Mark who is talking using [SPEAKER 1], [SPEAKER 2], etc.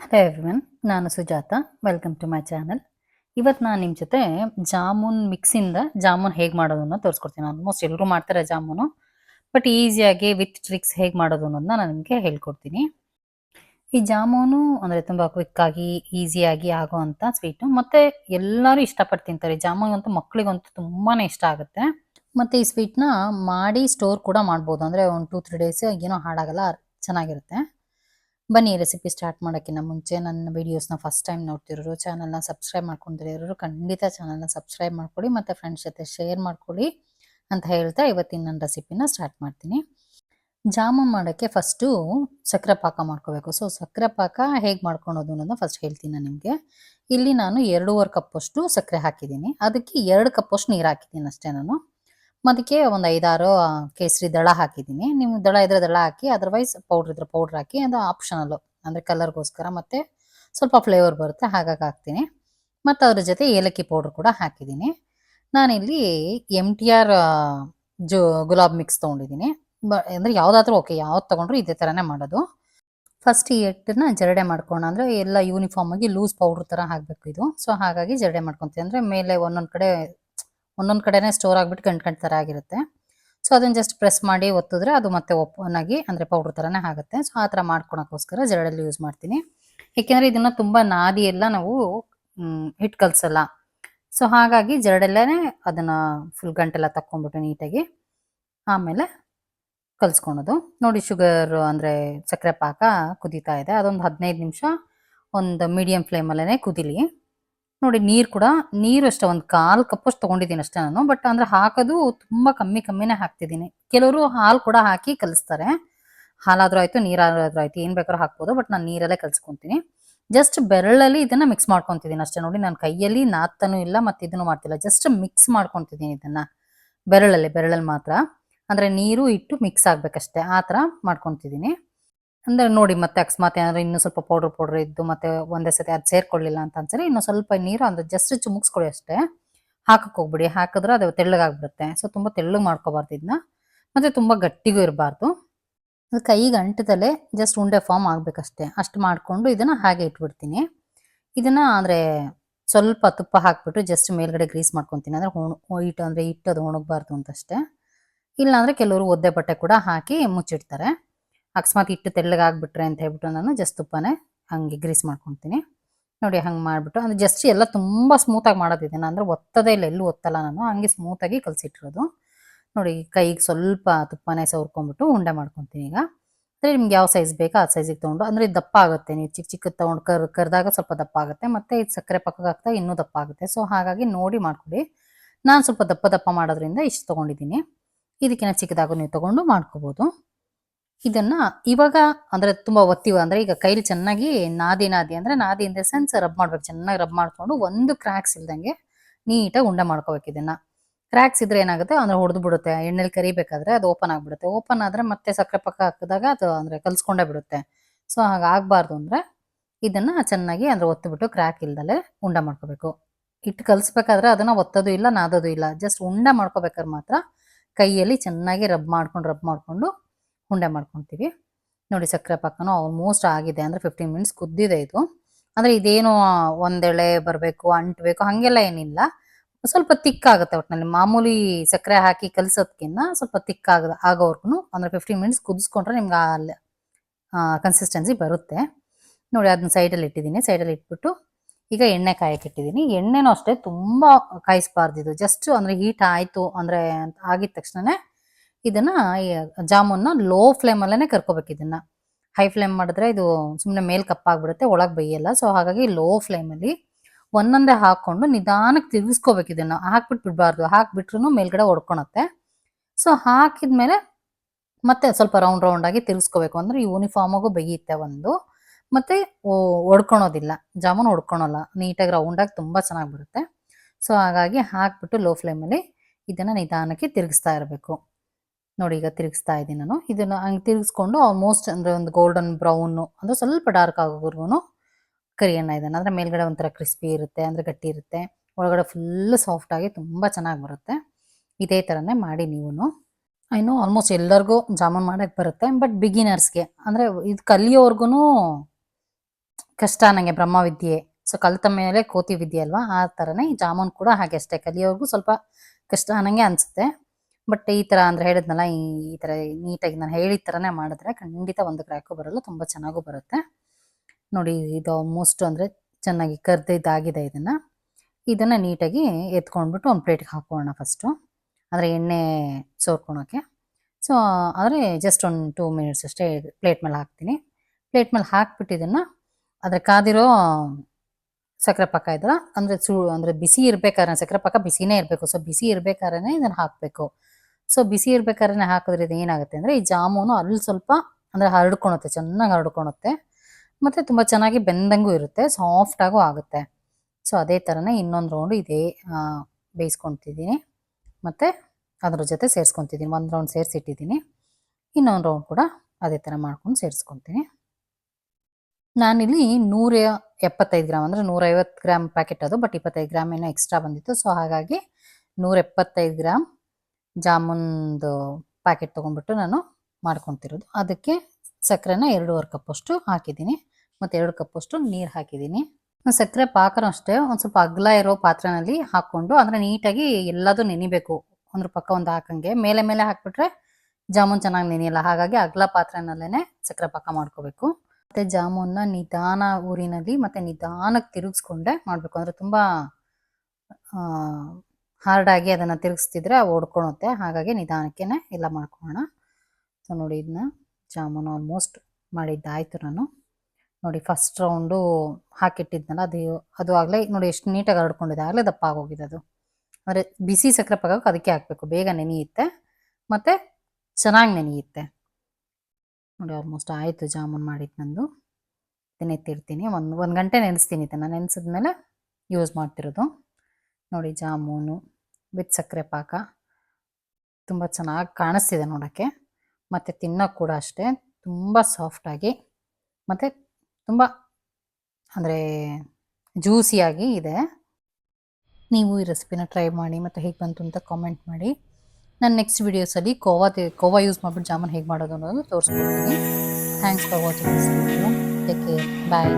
[SPEAKER 1] Hello everyone ನಾನು Sujatha. Welcome to my channel ಇವತ್ತು ನಾನು ನಿಮ್ಮ ಜೊತೆ ಜಾಮೂನ್ ಮಿಕ್ಸಿಂದ ಜಾಮೂನ್ ಹೇಗೆ ಮಾಡೋದು ಅನ್ನೋ ತೋರಿಸ್ಕೊಡ್ತೀನಿ ಆಲ್ಮೋಸ್ಟ್ ಎಲ್ಲರೂ ಮಾಡ್ತಾರೆ ಜಾಮೂನು ಬಟ್ ಈಸಿಯಾಗಿ ವಿತ್ ಟ್ರಿಕ್ಸ್ ಹೇಗೆ ಮಾಡೋದು ಅನ್ನೋದನ್ನ ನಾನು ನಿಮಗೆ ಹೇಳ್ಕೊಡ್ತೀನಿ. ಈ ಜಾಮೂನು ಅಂದರೆ ತುಂಬ ಕ್ವಿಕ್ಕಾಗಿ ಈಸಿಯಾಗಿ ಆಗೋವಂಥ ಸ್ವೀಟು ಮತ್ತು ಎಲ್ಲರೂ ಇಷ್ಟಪಟ್ಟು ತಿಂತಾರೆ. ಜಾಮೂನ್ ಅಂತೂ ಮಕ್ಕಳಿಗಂತೂ ತುಂಬಾ ಇಷ್ಟ ಆಗುತ್ತೆ. ಮತ್ತು ಈ ಸ್ವೀಟ್ನ ಮಾಡಿ ಸ್ಟೋರ್ ಕೂಡ ಮಾಡ್ಬೋದು. ಅಂದರೆ ಒಂದು ಟೂ ತ್ರೀ ಡೇಸ್ ಏನೋ ಹಾಳಾಗಲ್ಲ ಚೆನ್ನಾಗಿರುತ್ತೆ. ಬನ್ನಿ ರೆಸಿಪಿ ಸ್ಟಾರ್ಟ್ ಮಾಡೋಕ್ಕಿಂತ ಮುಂಚೆ ನನ್ನ ವೀಡಿಯೋಸ್ನ ಫಸ್ಟ್ ಟೈಮ್ ನೋಡ್ತಿರೋರು ಚಾನಲ್ನ ಸಬ್ಸ್ಕ್ರೈಬ್ ಮಾಡ್ಕೊಂಡಿರೋರು ಖಂಡಿತ ಚಾನಲ್ನ ಸಬ್ಸ್ಕ್ರೈಬ್ ಮಾಡ್ಕೊಳ್ಳಿ, ಮತ್ತು ಫ್ರೆಂಡ್ಸ್ ಜೊತೆ ಶೇರ್ ಮಾಡ್ಕೊಳ್ಳಿ ಅಂತ ಹೇಳ್ತಾ ಇವತ್ತಿನ ನನ್ನ ರೆಸಿಪಿನ ಸ್ಟಾರ್ಟ್ ಮಾಡ್ತೀನಿ. ಜಾಮೂನ್ ಮಾಡೋಕ್ಕೆ ಫಸ್ಟು ಸಕ್ಕರೆ ಪಾಕ ಮಾಡ್ಕೋಬೇಕು. ಸೊ ಸಕ್ಕರೆ ಪಾಕ ಹೇಗೆ ಮಾಡ್ಕೊಳೋದು ಅನ್ನೋದನ್ನ ಫಸ್ಟ್ ಹೇಳ್ತೀನಿ ನಾನು ನಿಮಗೆ. ಇಲ್ಲಿ ನಾನು ಎರಡೂವರೆ ಕಪ್ಪಷ್ಟು ಸಕ್ಕರೆ ಹಾಕಿದ್ದೀನಿ. ಅದಕ್ಕೆ ಎರಡು ಕಪ್ಪಷ್ಟು ನೀರು ಹಾಕಿದ್ದೀನಿ ಅಷ್ಟೇ ನಾನು. ಅದಕ್ಕೆ ಒಂದು ಐದಾರು ಕೇಸರಿ ದಳ ಹಾಕಿದ್ದೀನಿ. ನಿಮ್ಮ ದಳ ಇದ್ರೆ ದಳ ಹಾಕಿ ಅದರ್ವೈಸ್ ಪೌಡ್ರ್ ಇದ್ರೆ ಪೌಡ್ರ್ ಹಾಕಿ, ಅದು ಆಪ್ಷನಲ್ಲು ಅಂದರೆ ಕಲರ್ಗೋಸ್ಕರ ಮತ್ತು ಸ್ವಲ್ಪ ಫ್ಲೇವರ್ ಬರುತ್ತೆ, ಹಾಗಾಗಿ ಹಾಕ್ತೀನಿ. ಮತ್ತು ಅದ್ರ ಜೊತೆ ಏಲಕ್ಕಿ ಪೌಡ್ರ್ ಕೂಡ ಹಾಕಿದ್ದೀನಿ. ನಾನಿಲ್ಲಿ ಎಂ ಟಿ ಆರ್ ಜೋ, ಗುಲಾಬ್ ಮಿಕ್ಸ್ ತೊಗೊಂಡಿದ್ದೀನಿ. ಬ, ಅಂದರೆ ಯಾವುದಾದ್ರೂ ಓಕೆ ಯಾವ್ದು ತೊಗೊಂಡ್ರು ಇದೇ ಥರನೇ ಮಾಡೋದು. ಫಸ್ಟ್ ಈ ಹಿಟ್ಟನ್ನ ಜರಡೆ ಮಾಡ್ಕೊಂಡು ಅಂದರೆ ಎಲ್ಲ ಯೂನಿಫಾರ್ಮ್ ಆಗಿ ಲೂಸ್ ಪೌಡ್ರ್ ಥರ ಹಾಕಬೇಕು ಇದು. ಸೊ ಹಾಗಾಗಿ ಜರಡೆ ಮಾಡ್ಕೊತೀನಿ ಅಂದರೆ ಮೇಲೆ ಒಂದೊಂದು ಕಡೆ ಒಂದೊಂದು ಕಡೆನೇ ಸ್ಟೋರ್ ಆಗಿಬಿಟ್ಟು ಗಂಟು ಗಂಟು ಥರ ಆಗಿರುತ್ತೆ. ಸೊ ಅದನ್ನು ಜಸ್ಟ್ ಪ್ರೆಸ್ ಮಾಡಿ ಒತ್ತಿದ್ರೆ ಅದು ಮತ್ತೆ ಓಪನ್ ಆಗಿ ಅಂದರೆ ಪೌಡ್ರ್ ಥರನೇ ಆಗುತ್ತೆ. ಸೊ ಆ ಥರ ಮಾಡ್ಕೊಳಕ್ಕೋಸ್ಕರ ಜರಡಲ್ಲಿ ಯೂಸ್ ಮಾಡ್ತೀನಿ. ಏಕೆಂದರೆ ಇದನ್ನು ತುಂಬ ನಾದಿ ಎಲ್ಲ ನಾವು ಹಿಟ್ಟು ಕಲಸಲ್ಲ. ಸೊ ಹಾಗಾಗಿ ಜರಡಲ್ಲೇ ಅದನ್ನು ಫುಲ್ ಗಂಟೆಲ್ಲ ತಕ್ಕೊಂಬಿಟ್ಟು ನೀಟಾಗಿ ಆಮೇಲೆ ಕಲಿಸ್ಕೊಳೋದು. ನೋಡಿ ಶುಗರ್ ಅಂದರೆ ಸಕ್ಕರೆ ಪಾಕ ಕುದೀತಾ ಇದೆ. ಅದೊಂದು ಹದಿನೈದು ನಿಮಿಷ, ಒಂದು ಮೀಡಿಯಮ್ ಫ್ಲೇಮಲ್ಲೇ ಕುದಿಲಿ. ನೋಡಿ ನೀರು ಕೂಡ, ನೀರು ಅಷ್ಟೇ, ಒಂದು ಕಾಲು ಕಪ್ಪಷ್ಟು ತೊಗೊಂಡಿದ್ದೀನಿ ಅಷ್ಟೇ ನಾನು ಬಟ್ ಅಂದ್ರೆ ಹಾಕೋದು ತುಂಬ ಕಮ್ಮಿ ಕಮ್ಮಿನೇ ಹಾಕ್ತಿದ್ದೀನಿ. ಕೆಲವರು ಹಾಲು ಕೂಡ ಹಾಕಿ ಕಲಿಸ್ತಾರೆ. ಹಾಲಾದ್ರೂ ಆಯ್ತು, ನೀರಾದ್ರೂ ಆಯ್ತು, ಏನು ಬೇಕಾದ್ರೂ ಹಾಕ್ಬೋದು ಬಟ್ ನಾನು ನೀರಲ್ಲೇ ಕಲಿಸ್ಕೊತೀನಿ. ಜಸ್ಟ್ ಬೆರಳಲ್ಲಿ ಇದನ್ನ ಮಿಕ್ಸ್ ಮಾಡ್ಕೊತಿದ್ದೀನಿ ಅಷ್ಟೇ ನೋಡಿ, ನಾನು ಕೈಯಲ್ಲಿ ನಾತ್ತನೂ ಇಲ್ಲ, ಮತ್ತೆ ಇದನ್ನು ಮಾಡ್ತಿಲ್ಲ ಜಸ್ಟ್ ಮಿಕ್ಸ್ ಮಾಡ್ಕೊತಿದ್ದೀನಿ ಇದನ್ನ, ಬೆರಳಲ್ಲಿ ಬೆರಳಲ್ಲಿ ಮಾತ್ರ. ಅಂದ್ರೆ ನೀರು ಇಟ್ಟು ಮಿಕ್ಸ್ ಆಗಬೇಕಷ್ಟೇ, ಆ ತರ ಮಾಡ್ಕೊತಿದ್ದೀನಿ. ಅಂದರೆ ನೋಡಿ ಮತ್ತೆ ಅಕಸ್ಮಾತ್ ಏನಾದ್ರು ಇನ್ನೂ ಸ್ವಲ್ಪ ಪೌಡ್ರ್ ಪೌಡ್ರ್ ಇದ್ದು ಮತ್ತೆ ಒಂದೇ ಸತಿ ಅದು ಸೇರ್ಕೊಳ್ಳಿಲ್ಲ ಅಂತ ಅನ್ಸರಿ ಇನ್ನೂ ಸ್ವಲ್ಪ ನೀರು ಅಂದರೆ ಜಸ್ಟ್ ಚುಮುಕ್ಸ್ಕೊಳ್ಳಿ ಅಷ್ಟೇ. ಹಾಕಕ್ಕೆ ಹೋಗ್ಬಿಡಿ. ಹಾಕಿದ್ರೆ ಅದು ತೆಳ್ಳಗಾಗ್ಬಿಡುತ್ತೆ. ಸೊ ತುಂಬ ತೆಳ್ಳಗೆ ಮಾಡ್ಕೋಬಾರ್ದು ಇದನ್ನ ಮತ್ತು ತುಂಬ ಗಟ್ಟಿಗೂ ಇರಬಾರ್ದು. ಅದು ಕೈಗೆ ಅಂಟದಲ್ಲೇ ಜಸ್ಟ್ ಉಂಡೆ ಫಾರ್ಮ್ ಆಗಬೇಕಷ್ಟೇ. ಅಷ್ಟು ಮಾಡಿಕೊಂಡು ಇದನ್ನು ಹಾಗೆ ಇಟ್ಬಿಡ್ತೀನಿ. ಇದನ್ನು ಅಂದರೆ ಸ್ವಲ್ಪ ತುಪ್ಪ ಹಾಕ್ಬಿಟ್ಟು ಜಸ್ಟ್ ಮೇಲ್ಗಡೆ ಗ್ರೀಸ್ ಮಾಡ್ಕೊತೀನಿ. ಅಂದರೆ ಹೋಣ ಹಿಟ್ಟು ಅಂದರೆ ಹಿಟ್ಟು ಅದು ಒಣಗಬಾರ್ದು ಅಂತಷ್ಟೇ. ಇಲ್ಲಾಂದರೆ ಕೆಲವರು ಒದ್ದೆ ಬಟ್ಟೆ ಕೂಡ ಹಾಕಿ ಮುಚ್ಚಿಡ್ತಾರೆ. ಅಕಸ್ಮಾತ್ ಹಿಟ್ಟು ತೆಳ್ಳಗಾಗ್ಬಿಟ್ರೆ ಅಂತ ಹೇಳ್ಬಿಟ್ಟು ನಾನು ಜಸ್ಟ್ ತುಪ್ಪನೇ ಹಂಗೆ ಗ್ರೀಸ್ ಮಾಡ್ಕೊತೀನಿ. ನೋಡಿ ಹಂಗೆ ಮಾಡಿಬಿಟ್ಟು, ಅಂದರೆ ಜಸ್ಟ್ ಎಲ್ಲ ತುಂಬ ಸ್ಮೂತಾಗಿ ಮಾಡೋದಿದೆ. ನಾನು ಅಂದರೆ ಒತ್ತದೇ ಇಲ್ಲ, ಎಲ್ಲೂ ಒತ್ತಲ್ಲ ನಾನು. ಹಂಗೆ ಸ್ಮೂತಾಗಿ ಕಲಸಿಟ್ಟಿರೋದು. ನೋಡಿ ಕೈಗೆ ಸ್ವಲ್ಪ ತುಪ್ಪನೇ ಸವರ್ಕೊಂಡ್ಬಿಟ್ಟು ಉಂಡೆ ಮಾಡ್ಕೊತೀನಿ ಈಗ. ಅಂದರೆ ನಿಮ್ಗೆ ಯಾವ ಸೈಜ್ ಬೇಕೋ ಆ ಸೈಜಿಗೆ ತೊಗೊಂಡು, ಅಂದರೆ ದಪ್ಪ ಆಗುತ್ತೆ. ನೀವು ಚಿಕ್ಕ ಚಿಕ್ಕ ತೊಗೊಂಡು ಕರ್, ಕರೆದಾಗ ಸ್ವಲ್ಪ ದಪ್ಪ ಆಗುತ್ತೆ, ಮತ್ತು ಇದು ಸಕ್ಕರೆ ಪಕ್ಕಕ್ಕೆ ಹಾಕ್ತಾ ಇನ್ನೂ ದಪ್ಪ ಆಗುತ್ತೆ. ಸೊ ಹಾಗಾಗಿ ನೋಡಿ ಮಾಡ್ಕೊಡಿ ನಾನು ಸ್ವಲ್ಪ ದಪ್ಪ ದಪ್ಪ ಮಾಡೋದ್ರಿಂದ ಇಷ್ಟು ತೊಗೊಂಡಿದ್ದೀನಿ. ಇದಕ್ಕಿಂತ ಚಿಕ್ಕದಾಗೂ ನೀವು ತೊಗೊಂಡು ಮಾಡ್ಕೋಬೋದು. ಇದನ್ನ ಇವಾಗ ಅಂದ್ರೆ ತುಂಬಾ ಒತ್ತಿವ ಅಂದ್ರೆ ಈಗ ಕೈಲಿ ಚೆನ್ನಾಗಿ ನಾದಿ ನಾದಿ ಅಂದ್ರೆ ನಾದಿ ಇನ್ ದ ಸೆನ್ಸ್ ರಬ್ ಮಾಡ್ಬೇಕು, ಚೆನ್ನಾಗಿ ರಬ್ ಮಾಡ್ಕೊಂಡು ಒಂದು ಕ್ರ್ಯಾಕ್ಸ್ ಇಲ್ದಂಗೆ ನೀಟಾಗಿ ಉಂಡೆ ಮಾಡ್ಕೋಬೇಕು ಇದನ್ನ. ಕ್ರ್ಯಾಕ್ಸ್ ಇದ್ರೆ ಏನಾಗುತ್ತೆ? ಅಂದ್ರೆ ಹೊಡೆದು ಬಿಡುತ್ತೆ. ಎಣ್ಣೆಲಿ ಕರಿಬೇಕಾದ್ರೆ ಅದು ಓಪನ್ ಆಗ್ಬಿಡುತ್ತೆ. ಓಪನ್ ಆದ್ರೆ ಮತ್ತೆ ಸಕ್ಕರೆ ಪಕ್ಕ ಹಾಕಿದಾಗ ಅದು ಅಂದ್ರೆ ಕಲ್ಸ್ಕೊಂಡೇ ಬಿಡುತ್ತೆ. ಸೊ ಹಾಗಾಗಬಾರ್ದು ಅಂದ್ರೆ ಇದನ್ನ ಚೆನ್ನಾಗಿ ಅಂದ್ರೆ ಒತ್ತಿಬಿಟ್ಟು ಕ್ರ್ಯಾಕ್ ಇಲ್ದಲೆ ಉಂಡೆ ಮಾಡ್ಕೋಬೇಕು. ಹಿಟ್ಟು ಕಲಿಸ್ಬೇಕಾದ್ರೆ ಅದನ್ನ ಒತ್ತೋದು ಇಲ್ಲ, ನಾದೋದು ಇಲ್ಲ. ಜಸ್ಟ್ ಉಂಡೆ ಮಾಡ್ಕೋಬೇಕಾದ್ರೆ ಮಾತ್ರ ಕೈಯಲ್ಲಿ ಚೆನ್ನಾಗಿ ರಬ್ ಮಾಡ್ಕೊಂಡು ರಬ್ ಮಾಡ್ಕೊಂಡು ಉಂಡೆ ಮಾಡ್ಕೊತೀವಿ. ನೋಡಿ ಸಕ್ಕರೆ ಪಾಕನೂ ಆಲ್ಮೋಸ್ಟ್ ಆಗಿದೆ ಅಂದರೆ ಫಿಫ್ಟೀನ್ ಮಿನಿಟ್ಸ್ ಕುದ್ದಿದೆ ಇದು. ಅಂದರೆ ಇದೇನು ಒಂದೆಳೆ ಬರಬೇಕು, ಅಂಟಬೇಕು, ಹಾಗೆಲ್ಲ ಏನಿಲ್ಲ. ಸ್ವಲ್ಪ ತಿಕ್ಕಾಗುತ್ತೆ ಒಟ್ಟಿನಲ್ಲಿ ಮಾಮೂಲಿ ಸಕ್ಕರೆ ಹಾಕಿ ಕಲಿಸೋದ್ಕಿಂತ ಸ್ವಲ್ಪ ತಿಕ್ಕಾಗ ಆಗೋವರೆಗೂ ಅಂದರೆ ಫಿಫ್ಟೀನ್ ಮಿನಿಟ್ಸ್ ಕುದಿಸ್ಕೊಂಡ್ರೆ ನಿಮ್ಗೆ ಅಲ್ಲಿ ಕನ್ಸಿಸ್ಟೆನ್ಸಿ ಬರುತ್ತೆ. ನೋಡಿ ಅದನ್ನ ಸೈಡಲ್ಲಿ ಇಟ್ಟಿದ್ದೀನಿ. ಸೈಡಲ್ಲಿ ಇಟ್ಬಿಟ್ಟು ಈಗ ಎಣ್ಣೆ ಕಾಯಕ್ಕೆ ಇಟ್ಟಿದ್ದೀನಿ. ಎಣ್ಣೆನೂ ಅಷ್ಟೇ, ತುಂಬ ಕಾಯಿಸ್ಬಾರ್ದು ಇದು. ಜಸ್ಟ್ ಅಂದರೆ ಹೀಟ್ ಆಯಿತು ಅಂದರೆ ಆಗಿದ ತಕ್ಷಣನೇ ಇದನ್ನ ಜಾಮೂನ್ನ ಲೋ ಫ್ಲೇಮಲ್ಲೇ ಕರ್ಕೋಬೇಕು ಇದನ್ನ. ಹೈ ಫ್ಲೇಮ್ ಮಾಡಿದ್ರೆ ಇದು ಸುಮ್ಮನೆ ಮೇಲ್ ಕಪ್ಪಾಗ್ಬಿಡುತ್ತೆ, ಒಳಗೆ ಬೇಯಲ್ಲ. ಸೊ ಹಾಗಾಗಿ ಲೋ ಫ್ಲೇಮಲ್ಲಿ ಒಂದೊಂದೇ ಹಾಕೊಂಡು ನಿಧಾನಕ್ಕೆ ತಿರುಗಿಸ್ಕೋಬೇಕು ಇದನ್ನ. ಹಾಕ್ಬಿಟ್ಟು ಬಿಡಬಾರ್ದು. ಹಾಕ್ಬಿಟ್ರು ಮೇಲ್ಗಡೆ ಒಡ್ಕೊಳತ್ತೆ ಸೊ ಹಾಕಿದ್ಮೇಲೆ ಮತ್ತೆ ಸ್ವಲ್ಪ ರೌಂಡ್ ರೌಂಡ್ ಆಗಿ ತಿರುಗಿಸ್ಕೋಬೇಕು. ಅಂದ್ರೆ ಯೂನಿಫಾರ್ಮಾಗೂ ಬೇಯುತ್ತೆ ಒಂದು. ಮತ್ತೆ ಒಡ್ಕೊಳೋದಿಲ್ಲ. ಜಾಮೂನ್ ಒಡ್ಕೊಳಲ್ಲ. ನೀಟಾಗಿ ರೌಂಡಾಗಿ ತುಂಬ ಚೆನ್ನಾಗಿ ಬರುತ್ತೆ ಸೊ ಹಾಗಾಗಿ ಹಾಕ್ಬಿಟ್ಟು ಲೋ ಫ್ಲೇಮಲ್ಲಿ ಇದನ್ನ ನಿಧಾನಕ್ಕೆ ತಿರುಗಿಸ್ತಾ ಇರಬೇಕು. ನೋಡಿ ಈಗ ತಿರುಗಿಸ್ತಾ ಇದ್ದೀನಿ ನಾನು. ಇದನ್ನ ಹಂಗೆ ತಿರುಗಿಸ್ಕೊಂಡು ಆಲ್ಮೋಸ್ಟ್ ಅಂದರೆ ಒಂದು ಗೋಲ್ಡನ್ ಬ್ರೌನು ಅಂದರೆ ಸ್ವಲ್ಪ ಡಾರ್ಕ್ ಆಗೋವರೆಗೂ ಕರಿಯನ್ನ ಇದನ್ನು. ಅಂದರೆ ಮೇಲ್ಗಡೆ ಒಂಥರ ಕ್ರಿಸ್ಪಿ ಇರುತ್ತೆ, ಅಂದರೆ ಗಟ್ಟಿ ಇರುತ್ತೆ. ಒಳಗಡೆ ಫುಲ್ ಸಾಫ್ಟಾಗಿ ತುಂಬ ಚೆನ್ನಾಗಿ ಬರುತ್ತೆ. ಇದೇ ಥರನೇ ಮಾಡಿ ನೀವು ಐನೋ ಆಲ್ಮೋಸ್ಟ್ ಎಲ್ಲರಿಗೂ ಜಾಮೂನ್ ಮಾಡೋಕ್ಕೆ ಬರುತ್ತೆ ಬಟ್ ಬಿಗಿನರ್ಸ್ಗೆ ಅಂದರೆ ಇದು ಕಲಿಯೋರ್ಗು ಕಷ್ಟ ನನಗೆ ಬ್ರಹ್ಮವಿದ್ಯೆ. ಸೊ ಕಲಿತ ಮೇಲೆ ಕೋತಿ ವಿದ್ಯೆ ಅಲ್ವಾ? ಆ ಥರನೇ ಈ ಜಾಮೂನ್ ಕೂಡ ಹಾಗೆ ಅಷ್ಟೇ. ಕಲಿಯೋರ್ಗೂ ಸ್ವಲ್ಪ ಕಷ್ಟ ಅನ್ನಂಗೆ ಅನಿಸುತ್ತೆ. ಬಟ್ ಈ ಥರ ಅಂದ್ರೆ ಹೇಳಿದ್ನಲ್ಲ, ಈ ತರ ಥರ ನೀಟಾಗಿ ನಾನು ಹೇಳಿದ ಥರನೇ ಮಾಡಿದ್ರೆ ಖಂಡಿತ ಒಂದು ಕ್ರ್ಯಾಕು ಬರಲ್ಲ, ತುಂಬಾ ಚೆನ್ನಾಗೂ ಬರುತ್ತೆ. ನೋಡಿ, ಇದು ಆಲ್ಮೋಸ್ಟ್ ಅಂದರೆ ಚೆನ್ನಾಗಿ ಕರ್ದಿದ್ದಾಗಿದೆ ಇದನ್ನ. ಇದನ್ನು ನೀಟಾಗಿ ಎತ್ಕೊಂಡ್ಬಿಟ್ಟು ಒಂದು ಪ್ಲೇಟ್ಗೆ ಹಾಕೋಣ ಫಸ್ಟು ಅಂದರೆ ಎಣ್ಣೆ ಸೋರ್ಕೊಳಕ್ಕೆ. ಸೊ ಆದರೆ ಜಸ್ಟ್ ಒಂದು ಟೂ ಮಿನಿಟ್ಸ್ ಅಷ್ಟೇ ಪ್ಲೇಟ್ ಮೇಲೆ ಹಾಕ್ತೀನಿ. ಪ್ಲೇಟ್ ಮೇಲೆ ಹಾಕ್ಬಿಟ್ಟು ಇದನ್ನು ಅದ್ರ ಕಾದಿರೋ ಸಕ್ಕರೆ ಪಾಕ ಇದ್ರ ಅಂದರೆ ಸು, ಅಂದರೆ ಬಿಸಿ ಇರ್ಬೇಕಾದ್ರೆ, ಸಕ್ಕರೆ ಪಾಕ ಬಿಸಿನೇ ಇರಬೇಕು. ಸೊ ಬಿಸಿ ಇರ್ಬೇಕಾದ್ರೆ ಇದನ್ನು ಹಾಕಬೇಕು. ಸೊ ಬಿಸಿ ಇರ್ಬೇಕಾದ್ರೆ ಹಾಕಿದ್ರೆ ಇದು ಏನಾಗುತ್ತೆ ಅಂದರೆ ಈ ಜಾಮೂನು ಅಲ್ಲಿ ಸ್ವಲ್ಪ ಅಂದರೆ ಹರಡ್ಕೊಳುತ್ತೆ ಚೆನ್ನಾಗಿ ಹರಡ್ಕೊಳುತ್ತೆ ಮತ್ತು ತುಂಬ ಚೆನ್ನಾಗಿ ಬೆಂದಂಗೂ ಇರುತ್ತೆ ಸಾಫ್ಟಾಗೂ ಆಗುತ್ತೆ. ಸೊ ಅದೇ ಥರನೇ ಇನ್ನೊಂದು ರೌಂಡ್ ಇದೇ ಬೇಯಿಸ್ಕೊತಿದ್ದೀನಿ. ಮತ್ತು ಅದ್ರ ಜೊತೆ ಸೇರಿಸ್ಕೊತಿದ್ದೀನಿ, ಒಂದು ರೌಂಡ್ ಸೇರಿಸಿಟ್ಟಿದ್ದೀನಿ. ಇನ್ನೊಂದು ರೌಂಡ್ ಕೂಡ ಅದೇ ಥರ ಮಾಡ್ಕೊಂಡು ಸೇರಿಸ್ಕೊತೀನಿ. ನಾನಿಲ್ಲಿ ನೂರ ಎಪ್ಪತ್ತೈದು ಗ್ರಾಮ್ ಅಂದರೆ ನೂರೈವತ್ತು ಗ್ರಾಮ್ ಪ್ಯಾಕೆಟ್ ಅದು ಬಟ್ ಇಪ್ಪತ್ತೈದು ಗ್ರಾಮ್ ಏನೋ ಎಕ್ಸ್ಟ್ರಾ ಬಂದಿತ್ತು. ಸೊ ಹಾಗಾಗಿ ನೂರ ಎಪ್ಪತ್ತೈದು ಗ್ರಾಮ್ ಜಾಮೂನ್ದು ಪ್ಯಾಕೆಟ್ ತೊಗೊಂಡ್ಬಿಟ್ಟು ನಾನು ಮಾಡ್ಕೊತಿರೋದು. ಅದಕ್ಕೆ ಸಕ್ಕರೆನ ಎರಡೂವರೆ ಕಪ್ಪಷ್ಟು ಹಾಕಿದ್ದೀನಿ. ಮತ್ತು ಎರಡು ಕಪ್ಪಷ್ಟು ನೀರು ಹಾಕಿದ್ದೀನಿ. ಸಕ್ಕರೆ ಪಾಕನ ಅಷ್ಟೇ. ಒಂದು ಸ್ವಲ್ಪ ಅಗಲ ಇರೋ ಪಾತ್ರೆನಲ್ಲಿ ಹಾಕ್ಕೊಂಡು, ಅಂದರೆ ನೀಟಾಗಿ ಎಲ್ಲದೂ ನೆನಿಬೇಕು. ಒಂದ್ರ ಪಕ್ಕ ಒಂದು ಹಾಕಂಗೆ. ಮೇಲೆ ಮೇಲೆ ಹಾಕ್ಬಿಟ್ರೆ ಜಾಮೂನ್ ಚೆನ್ನಾಗಿ ನೆನೆಯಲ್ಲ. ಹಾಗಾಗಿ ಅಗ್ಲ ಪಾತ್ರೆನಲ್ಲೇ ಸಕ್ಕರೆ ಪಾಕ ಮಾಡ್ಕೋಬೇಕು. ಮತ್ತು ಜಾಮೂನ್ನ ನಿಧಾನ ಊರಿನಲ್ಲಿ ಮತ್ತು ನಿಧಾನಕ್ಕೆ ತಿರುಗಿಸ್ಕೊಂಡೆ ಮಾಡಬೇಕು. ಅಂದರೆ ತುಂಬ ಹಾರ್ಡಾಗಿ ಅದನ್ನು ತಿರುಗಿಸ್ತಿದ್ರೆ ಓಡ್ಕೊಳುತ್ತೆ ಹಾಗಾಗಿ ನಿಧಾನಕ್ಕೇ ಎಲ್ಲ ಮಾಡ್ಕೊಳ್ಳೋಣ. ಸೊ ನೋಡಿ ಇದನ್ನ ಜಾಮೂನು ಆಲ್ಮೋಸ್ಟ್ ಮಾಡಿದ್ದಾಯಿತು ನಾನು. ನೋಡಿ ಫಸ್ಟ್ ರೌಂಡು ಹಾಕಿಟ್ಟಿದ್ನಲ್ಲ, ಅದು ಅದು ಆಗಲೇ ನೋಡಿ ಎಷ್ಟು ನೀಟಾಗಿ ಹರಡ್ಕೊಂಡಿದೆ. ಆಗಲೇ ದಪ್ಪ ಆಗೋಗಿದೆ ಅದು. ಅಂದರೆ ಬಿಸಿ ಸಕ್ಕರೆ ಪಾಕಕ್ಕೆ ಅದಕ್ಕೆ ಹಾಕಬೇಕು. ಬೇಗ ನೆನೆಯುತ್ತೆ. ಮತ್ತು ಚೆನ್ನಾಗಿ ನೆನೆಯುತ್ತೆ. ನೋಡಿ ಆಲ್ಮೋಸ್ಟ್ ಆಯಿತು ಜಾಮೂನ್ ಮಾಡಿದ್ದು ನಂದು. ಇದನ್ನೆತ್ತಿರ್ತೀನಿ ಒಂದು ಒಂದು ಗಂಟೆ ನೆನೆಸ್ತೀನಿ ಇದನ್ನು. ನೆನೆಸಿದ್ಮೇಲೆ ಯೂಸ್ ಮಾಡ್ತಿರೋದು. ನೋಡಿ ಜಾಮೂನು ವಿತ್ ಸಕ್ಕರೆ ಪಾಕ. ತುಂಬ ಚೆನ್ನಾಗಿ ಕಾಣಿಸ್ತಿದೆ ನೋಡೋಕ್ಕೆ. ಮತ್ತು ತಿನ್ನೋಕ್ಕೆ ಕೂಡ ಅಷ್ಟೇ. ತುಂಬ ಸಾಫ್ಟಾಗಿ ಮತ್ತು ತುಂಬ ಅಂದರೆ ಜ್ಯೂಸಿಯಾಗಿ ಇದೆ. ನೀವು ಈ ರೆಸಿಪಿನ ಟ್ರೈ ಮಾಡಿ ಮತ್ತು ಹೇಗೆ ಬಂತು ಅಂತ ಕಾಮೆಂಟ್ ಮಾಡಿ. ನಾನು ನೆಕ್ಸ್ಟ್ ವೀಡಿಯೋಸಲ್ಲಿ ಕೋವಾ ಕೋವಾ ಯೂಸ್ ಮಾಡಿಬಿಟ್ಟು ಜಾಮೂನ್ ಹೇಗೆ ಮಾಡೋದು ಅನ್ನೋದನ್ನು ತೋರಿಸ್ಕೊಡ್ತೀನಿ. Thanks for watching this video take care bye